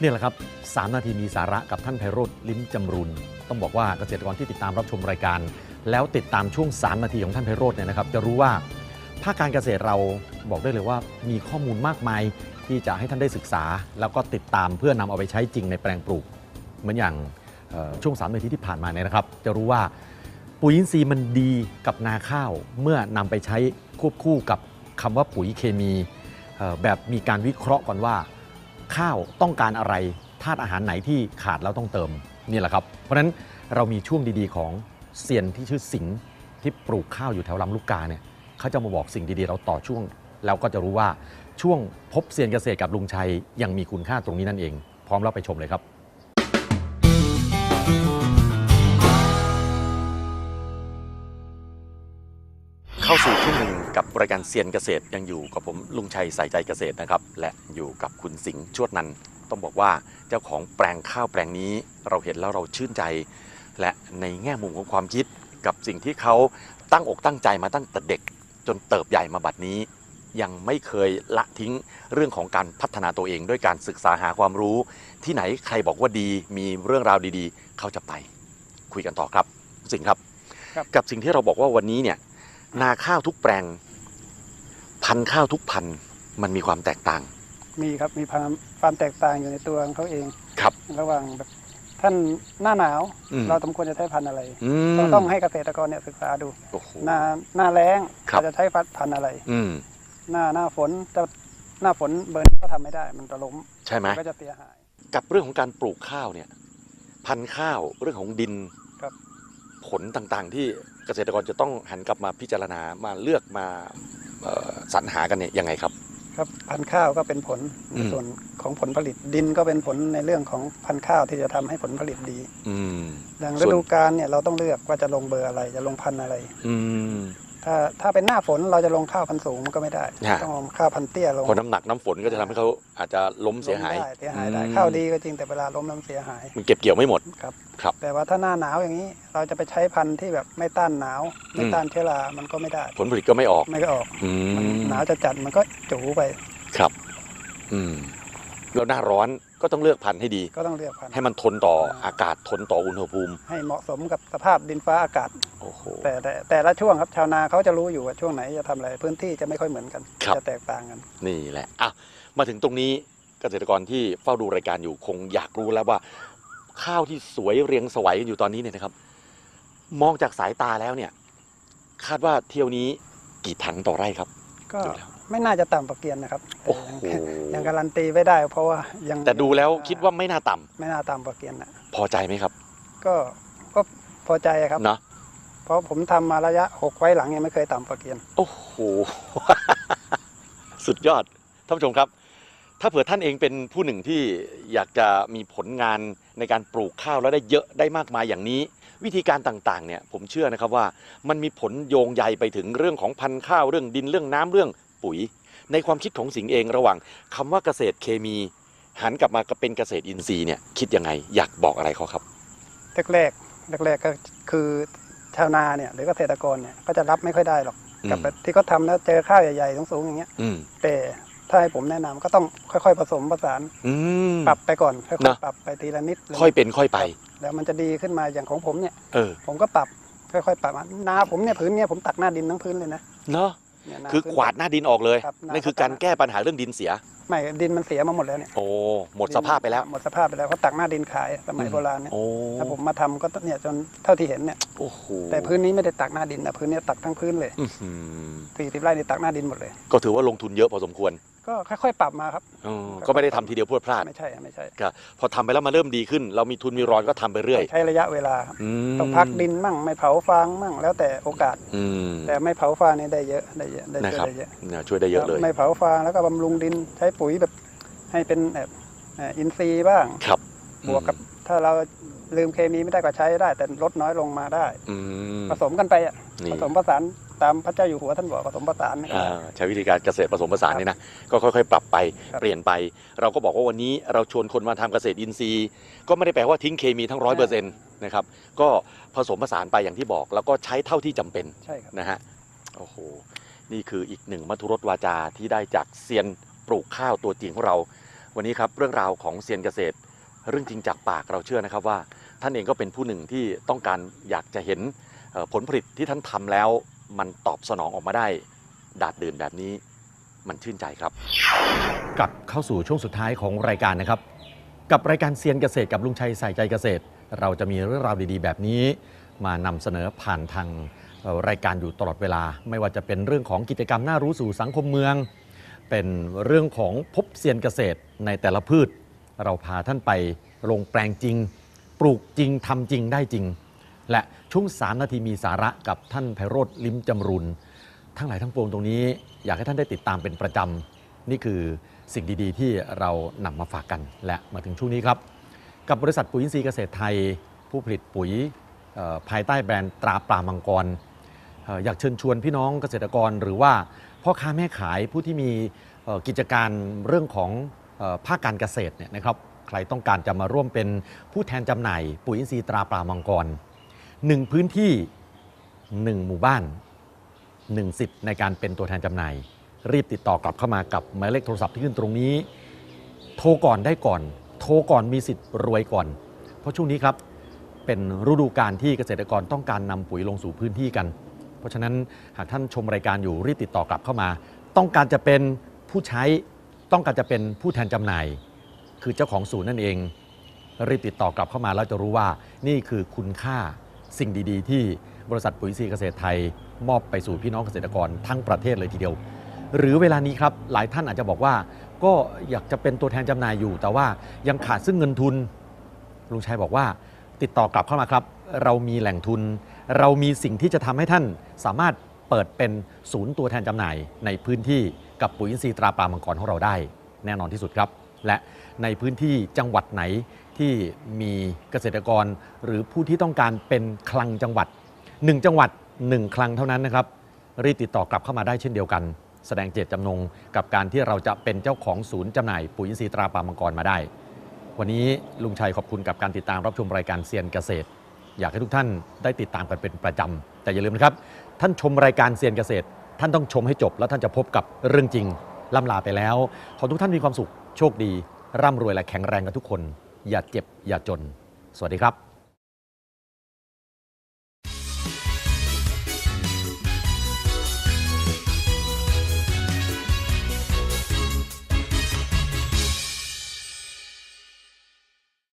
นี่แหละครับ 3 นาทีมีสาระกับท่านไพโรธลิ้มจำรุน ต้องบอกว่าเกษตรกรที่ติดตามรับชมรายการ แล้วติดตามช่วง 3 นาทีของท่านไพโรธเนี่ยนะครับ จะรู้ว่าภาคการเกษตรเราบอกได้เลยว่ามีข้อมูลมากมายที่จะให้ท่านได้ศึกษา แล้วก็ติดตามเพื่อนำเอาไปใช้จริงในแปลงปลูก เหมือนอย่างช่วง3นาทีที่ผ่านมาเนี่ยนะครับ จะรู้ว่าปุ๋ยอินทรีย์มันดีกับนาข้าว เมื่อนำไปใช้ควบคู่กับคำว่าปุ๋ยเคมีแบบมีการวิเคราะห์ก่อนว่า ข้าวต้องการอะไรธาตุอาหารไหนที่ขาดแล้วต้องเติมนี่แหละครับ เพราะฉะนั้นเรามีช่วงดีๆของเซียนที่ชื่อสิงห์ที่ปลูกข้าวอยู่แถวลำลูกกาเนี่ยเขาจะมาบอกสิ่งดีๆ เราต่อช่วง แล้วก็จะรู้ว่าช่วงพบเซียนเกษตรกับลุงชัยยังมีคุณค่าตรงนี้นั่นเอง พร้อมเราไปชมเลยครับ กับรายการเซียนเกษตรยังอยู่กับผมลุงชัยสายใจเกษตรนะครับ และอยู่กับคุณสิงห์ชวดนันท์ต้องบอกว่าเจ้าของแปลงข้าวแปลงนี้เราเห็นแล้วเราชื่นใจ และในแง่มุมของความคิดกับสิ่งที่เขาตั้งอกตั้งใจมาตั้งแต่เด็ก จนเติบใหญ่มาบัดนี้ ยังไม่เคยละทิ้งเรื่องของการพัฒนาตัวเองด้วยการศึกษาหาความรู้ ที่ไหนใครบอกว่าดีมีเรื่องราวดีๆ เขาจะไป คุยกันต่อครับคุณสิงห์ครับครับกับสิ่งที่เราบอกว่าวันนี้เนี่ยนาข้าวทุกแปลง พันธุ์ข้าวทุกพันธุ์มันมีความแตกต่าง มีครับมีความความแตกต่างอยู่ในตัวของเขาเองครับ ระหว่างแบบท่านหน้าหนาว อืม เราสมควรจะใช้พันธุ์อะไรอืมก็ต้องให้เกษตรกรเนี่ยศึกษาดู โอ้โห หน้าหน้าแล้งครับ เราจะใช้พันธุ์อะไร อืม หน้าหน้าฝนแต่หน้าฝนเบิร์นก็ทำไม่ได้ มันจะล้มใช่ไหมก็จะเสียหาย กับเรื่องของการปลูกข้าวเนี่ย พันธุ์ข้าวเรื่องของดินครับ ผลต่างๆ ที่เกษตรกรจะต้องหันกลับมาพิจารณามาเลือกมาเอ่อ สรรหากันเนี่ยยังไงครับ ครับพันธุ์ข้าวก็เป็นผลอืในมส่วนของผลผลิตดินก็เป็นผลในเรื่องของพันธุ์ข้าวที่จะทำให้ผลผลิตดีอืมอย่างส่ฤวนดูกาลเนี่ยเราต้องเลือกว่าจะลงเบอร์อะไรจะลงพันธุ์อะไร อืม ถ้าถ้าเป็นหน้าฝนเราจะลงข้าวพันธุ์สูงมันก็ไม่ได้ ฮะ ต้องลงข้าวพันธุ์เตี้ยลงเพราะน้ำหนักน้ำฝนก็จะทำให้เขาอาจจะล้มเสียหายล้มได้เสียหายได้อืมข้าวดีก็จริงแต่เวลาล้มแล้วมันเสียหายมันเก็บเกี่ยวไม่หมด ครับ ครับแต่ว่าถ้าหน้าหนาวอย่างนี้ เราจะไปใช้พันธุ์ที่แบบไม่ต้านหนาว ไม่อืม ต้านเชื้อรา มันก็ไม่ได้ ผลผลิตก็ไม่ออกไม่ก็ออกอืมันมหนาวจะจัดมันก็จูไป ครับ อืม แล้วหน้าร้อนก็ต้องเลือกพันธุ์ให้ดี ก็ต้องเลือกพันธุ์ให้มันทนต่ออากาศทนต่ออุณหภูมิ ให้เหมาะสมกับสภาพดินฟ้าอากาศ โอ้โห แต่แต่แต่ละช่วงครับชาวนาเขาจะรู้อยู่ว่าช่วงไหนจะทำอะไรพื้นที่จะไม่ค่อยเหมือนกัน ครับ จะแตกต่างกัน นี่แหละอะมาถึงตรงนี้เกษตรกรที่เฝ้าดูรายการอยู่คงอยากรู้แล้วว่า ข้าวที่สวยเรียงสวยกันอยู่ตอนนี้เนี่ยนะครับ มองจากสายตาแล้วเนี่ย คาดว่าเที่ยวนี้กี่ถังต่อไร่ครับ ก็ดูแล้วไม่น่าจะต่ำกว่าเกียนนะครับโอ้โห ยังการันตีไม่ได้ เพราะว่ายังแต่ดูแล้วคิดว่าไม่น่าต่ำไม่น่าต่ำกว่าเกียนนะพอใจไหมครับก็ก็พอใจครับ เนาะเพราะผมทำมาระยะหกไว้หลังยังไม่เคยต่ำกว่าเกียน โอ้โห สุดยอดท่านผู้ชมครับ ถ้าเผื่อท่านเองเป็นผู้หนึ่งที่อยากจะมีผลงานในการปลูกข้าวแล้วได้เยอะได้มากมายอย่างนี้ วิธีการต่างๆเนี่ยผมเชื่อนะครับว่ามันมีผลโยงใยไปถึงเรื่องของพันธุ์ข้าวเรื่องดินเรื่องน้ำเรื่องปุ๋ย ในความคิดของสิงห์เองระหว่างคำว่าเกษตรเคมี หันกลับมาเป็นเกษตรอินทรีย์เนี่ยคิดยังไงอยากบอกอะไรเขาครับแรกๆแรกๆก็คือชาวนาเนี่ยหรือเกษตรกรเนี่ยก็จะรับไม่ค่อยได้หรอกอืมกับที่เขาทำแล้วเจอข้าวใหญ่ๆสูงๆอย่างเงี้ยอืมแต่ ถ้าให้ผมแนะนำก็ต้องค่อยๆ ผสมผสานอืม ปรับไปก่อนค่อยนะ ๆปรับไปทีละนิดค่อยเป็นค่อยไป แล้วมันจะดีขึ้นมาอย่างของผมเนี่ย เออผมก็ปรับค่อยๆปรับนาผมเนี่ยพื้นเนี่ยผมตักหน้าดินทั้งพื้นเลยนะเนาะเนี่ยนาคือพื้น ขวาดหน้าดินออกเลยครับหน้านั่นคือการแก้ปัญหาเรื่องดินเสีย ไม่ดินมันเสียมาหมดแล้วเนี่ยโอ้หมดสภาพไปแล้ว หมดสภาพไปแล้วเขาตักหน้าดินขายสมัยอืม โบราณเนี่ยโอ้ถ้าผมมาทำก็เนี่ยจนเท่าที่เห็นเนี่ยโอ้โหแต่พื้นนี้ไม่ได้ตักหน้าดินนะพื้นเนี้ตักทั้งพื้นเลยอื้อหือสี่สิบไร่นี่ตักหน้าดินหมดเลย ก็ถือว่าลงทุนเยอะพอสมควร ก็ค่อยๆปรับมาครับเออก็ไม่ได้ทำทีเดียวพรวดพลาดไม่ใช่ไม่ใช่ก็พอทำไปแล้วมันเริ่มดีขึ้น เรามีทุนมีรอนก็ทำไปเรื่อยใช้ระยะเวลาครับอืมต้องพักดินมั่งไม่เผาฟางมั่งแล้วแต่โอกาส อืมแต่ไม่เผาฟางนี่ได้เยอะได้เยอะได้นะเยครับอะได้เยอะเนี่ยช่วยได้เยอะเลย ไม่เผาฟางแล้วก็บำรุงดินใช้ปุ๋ยแบบให้เป็นแบบเอ่ออินทรีย์บ้าง ครับบวกกับถ้าเราลืมเคมีไม่ได้ก็ใช้ได้ แต่ลดน้อยลงมาได้ อืมผสมกันไปอะนี่ผสมผสาน ตามพระเจ้าอยู่หัวท่านบอกผสมผสานนะครับ อ่าใช้วิธีการเกษตรผสมผสานนี่นะก็ค่อยๆ ปรับไปครับเปลี่ยนไป เราก็บอกว่าวันนี้เราชวนคนมาทำเกษตรอินทรีย์ ก็ไม่ได้แปลว่าทิ้งเคมีทั้งร้อยเปอร์เซ็นต์นะครับก็ผสมผสานไปอย่างที่บอก แล้วก็ใช้เท่าที่จำเป็นใช่ครับ นะฮะโอ้โหนี่คืออีกหนึ่งมัทุรสวาจาที่ได้จากเซียนปลูกข้าวตัวจริงของเรา วันนี้ครับเรื่องราวของเซียนเกษตร เรื่องจริงจากปากเราเชื่อนะครับว่า ท่านเองก็เป็นผู้หนึ่งที่ต้องการอยากจะเห็นเอ่อผลผลิตที่ท่านทำแล้ว มันตอบสนองออกมาได้ ดาดดื่นแบบนี้มันชื่นใจครับ กลับเข้าสู่ช่วงสุดท้ายของรายการนะครับ กับรายการเซียนเกษตรกับลุงชัยใส่ใจเกษตร เราจะมีเรื่องราวดีๆ แบบนี้ มานำเสนอผ่านทางรายการอยู่ตลอดเวลา ไม่ว่าจะเป็นเรื่องของกิจกรรมน่ารู้สู่สังคมเมือง เป็นเรื่องของพบเซียนเกษตรในแต่ละพืช เราพาท่านไปลงแปลงจริง ปลูกจริงทำจริงได้จริง และช่วง 3 นาทีมีสาระกับท่านไพโรธลิมจำรุน ทั้งหลายทั้งปวงตรงนี้ อยากให้ท่านได้ติดตามเป็นประจำ นี่คือสิ่งดีๆ ที่เรานำมาฝากกัน และมาถึงช่วงนี้ครับ กับบริษัทปุ๋ยอินทรีย์เกษตรไทย ผู้ผลิตปุ๋ยภายใต้แบรนด์ตราปลามังกรเอ่อยากเชิญชวนพี่น้องเกษตรกร หรือว่าพ่อค้าแม่ขายผู้ที่มีกิจการเรื่องของภาคการเกษตรเนี่ยนะครับใครต้องการจะมาร่วมเป็นผู้แทนจำหน่ายปุ๋ยอินทรีย์ตราปลามังกร หนึ่งพื้นที่หนึ่งหมู่บ้านหนึ่งสิทธิ์ในการเป็นตัวแทนจำหน่าย รีบติดต่อกลับเข้ามากับหมายเลขโทรศัพท์ที่ขึ้นตรงนี้ โทรก่อนได้ก่อน โทรก่อนมีสิทธิ์รวยก่อน เพราะช่วงนี้ครับเป็นฤดูการที่เกษตรกรต้องการนำปุ๋ยลงสู่พื้นที่กัน เพราะฉะนั้นหากท่านชมรายการอยู่รีบติดต่อกลับเข้ามา ต้องการจะเป็นผู้ใช้ต้องการจะเป็นผู้แทนจำหน่าย คือเจ้าของศูนย์นั่นเองรีบติดต่อกลับเข้ามาแล้วจะรู้ว่านี่คือคุณค่า สิ่งดีๆ ที่บริษัทปุ๋ยซีเกษตรไทย มอบไปสู่พี่น้องเกษตรกรทั้งประเทศเลยทีเดียว หรือเวลานี้ครับหลายท่านอาจจะบอกว่า ก็อยากจะเป็นตัวแทนจำหน่ายอยู่ แต่ว่ายังขาดซึ่งเงินทุนลุงชัยบอกว่าติดต่อกลับเข้ามาครับ เรามีแหล่งทุน เรามีสิ่งที่จะทำให้ท่านสามารถเปิดเป็นศูนย์ตัวแทนจำหน่าย ในพื้นที่กับปุ๋ยอินทรีย์ตราปลามังกรของเราได้ แน่นอนที่สุดครับ และในพื้นที่จังหวัดไหน ที่มีเกษตรกร หรือผู้ที่ต้องการเป็นคลังจังหวัด 1 จังหวัด 1 คลังเท่านั้นนะครับ รีบติดต่อกลับเข้ามาได้เช่นเดียวกัน แสดงเจตจำนงกับการที่เราจะเป็นเจ้าของศูนย์จำหน่ายปุ๋ยอินทรีย์ตราปามังกรมาได้ วันนี้ลุงชัยขอบคุณกับการติดตามรับชมรายการเซียนเกษตร อยากให้ทุกท่านได้ติดตามกันเป็นประจำแต่อย่าลืมนะครับ ท่านชมรายการเซียนเกษตร ท่านต้องชมให้จบ แล้วท่านจะพบกับเรื่องจริงล่ำลาไปแล้ว ขอทุกท่านมีความสุขโชคดี ร่ำรวยและแข็งแรงกันทุกคน อย่าเจ็บ อย่าจน สวัสดีครับ